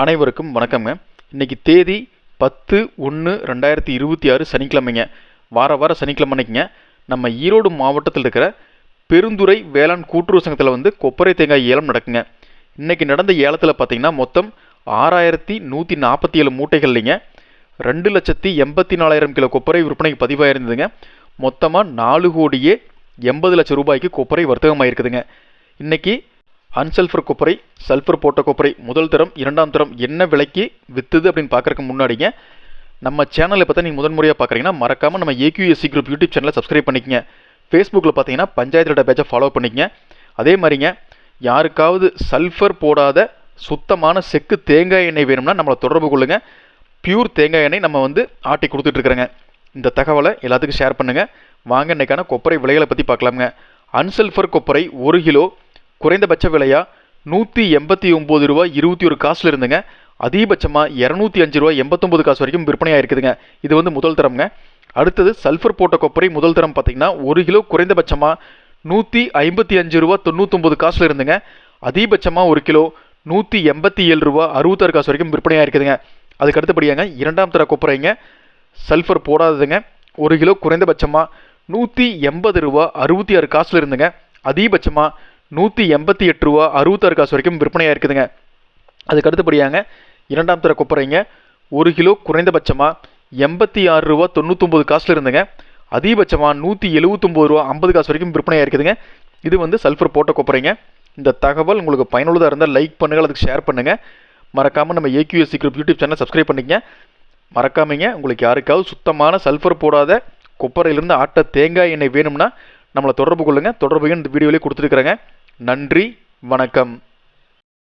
அனைவருக்கும் வணக்கங்க. இன்றைக்கி தேதி பத்து ஒன்று ரெண்டாயிரத்தி இருபத்தி ஆறு சனிக்கிழமைங்க. வார வார சனிக்கிழமை அன்னைக்குங்க. நம்ம ஈரோடு மாவட்டத்தில் இருக்கிற பெருந்துறை வேளாண் கூட்டுறவு சங்கத்தில் வந்து கொப்பரை தேங்காய் ஏலம் நடக்குங்க. இன்றைக்கி நடந்த ஏலத்தில் பார்த்தீங்கன்னா மொத்தம் ஆறாயிரத்தி நூற்றி நாற்பத்தி ஏழு மூட்டைகள்லைங்க. ரெண்டு லட்சத்தி எண்பத்தி நாலாயிரம் கிலோ கொப்பரை விற்பனைக்கு பதிவாயிருந்ததுங்க. மொத்தமாக நாலு கோடியே எண்பது லட்சம் ரூபாய்க்கு கொப்பரை வர்த்தகமாயிருக்குதுங்க. இன்றைக்கி அன்சல்ஃபர் கொப்பரை சல்ஃபர் போட்ட கொப்பரை முதல் தரம் இரண்டாம் தரம் என்ன விலைக்கு வித்துது அப்படின்னு பார்க்கறதுக்கு முன்னாடிங்க நம்ம சேனலை பார்த்தா நீங்கள் முதன்முறையாக பார்க்குறீங்கன்னா மறக்காமல் நம்ம ஏக்யூஎஸ்சி குரூப் யூடியூப் சேனலை சப்ஸ்கிரைப் பண்ணிக்கங்க. ஃபேஸ்புக்கில் பார்த்தீங்கன்னா பஞ்சாயத்து டேட்டா பேஜை ஃபாலோ பண்ணிக்கங்க. அதே மாதிரிங்க யாருக்காவது சல்ஃபர் போடாத சுத்தமான செக்கு தேங்காய் எண்ணெய் வேணும்னா நம்மளை தொடர்பு கொள்ளுங்க. பியூர் தேங்காய் எண்ணெய் நம்ம வந்து ஆட்டி கொடுத்துட்ருக்குறேங்க. இந்த தகவலை எல்லாத்துக்கும் ஷேர் பண்ணுங்கள் வாங்க இன்றைக்கான கொப்பரை விலைகளை பற்றி பார்க்கலாமுங்க. அன்சல்ஃபர் கொப்பரை ஒரு கிலோ குறைந்தபட்ச விலையா? நூற்றி எண்பத்தி ஒம்பது ரூபா இருபத்தி ஒரு காசில் இருந்துங்க. அதிகபட்சமாக இரநூத்தி அஞ்சு ரூபா எண்பத்தொம்பது காசு வரைக்கும் விற்பனையாக இருக்குதுங்க இது வந்து முதல் தரம்ங்க. அடுத்தது சல்ஃபர் போட்ட கொப்பரை முதல் தரம் பார்த்தீங்கன்னா ஒரு கிலோ குறைந்தபட்சமாக நூற்றி ஐம்பத்தி அஞ்சு ரூபா தொண்ணூத்தொம்பது காசில் இருந்துங்க. அதிகபட்சமாக ஒரு கிலோ நூற்றி எண்பத்தி ஏழு ரூபா அறுபத்தாறு காசு வரைக்கும் விற்பனையாக இருக்குதுங்க அதுக்கு அடுத்தபடியாங்க இரண்டாம் தர கொப்பரைங்க. சல்ஃபர் போடாததுங்க. ஒரு கிலோ குறைந்தபட்சமாக நூற்றி எண்பது ரூபா அறுபத்தி ஆறு காசில் இருந்துங்க. அதிகபட்சமாக நூற்றி எண்பத்தி எட்டு ரூபா அறுபத்தாறு காசு வரைக்கும் விற்பனையாக இருக்குதுங்க. அதுக்கு அடுத்தபடியாங்க இரண்டாம் தர கொப்பரைங்க. ஒரு கிலோ குறைந்தபட்சமாக எண்பத்தி ஆறு ரூபா தொண்ணூத்தொம்பது காசில் இருந்துங்க. அதிகபட்சமாக நூற்றி எழுபத்தொம்போது ரூபா ஐம்பது காசு வரைக்கும் விற்பனையாக இருக்குதுங்க. இது வந்து சல்ஃபர் போட்ட கொப்பரைங்க. இந்த தகவல் உங்களுக்கு பயனுள்ளதாக இருந்தால் லைக் பண்ணுங்கள் அதுக்கு ஷேர் பண்ணுங்கள் மறக்காமல் நம்ம AQSC group YouTube channel subscribe பண்ணிக்கங்க. மறக்காமங்க உங்களுக்கு யாருக்காவது சுத்தமான சல்ஃபர் போடாத கொப்பரையிலிருந்து ஆட்ட தேங்காய் எண்ணெய் வேணும்னா நம்மளை தொடர்பு கொள்ளுங்கள் தொடர்பு இந்த வீடியோவிலே கொடுத்துருக்குறேங்க. நன்றி வணக்கம்.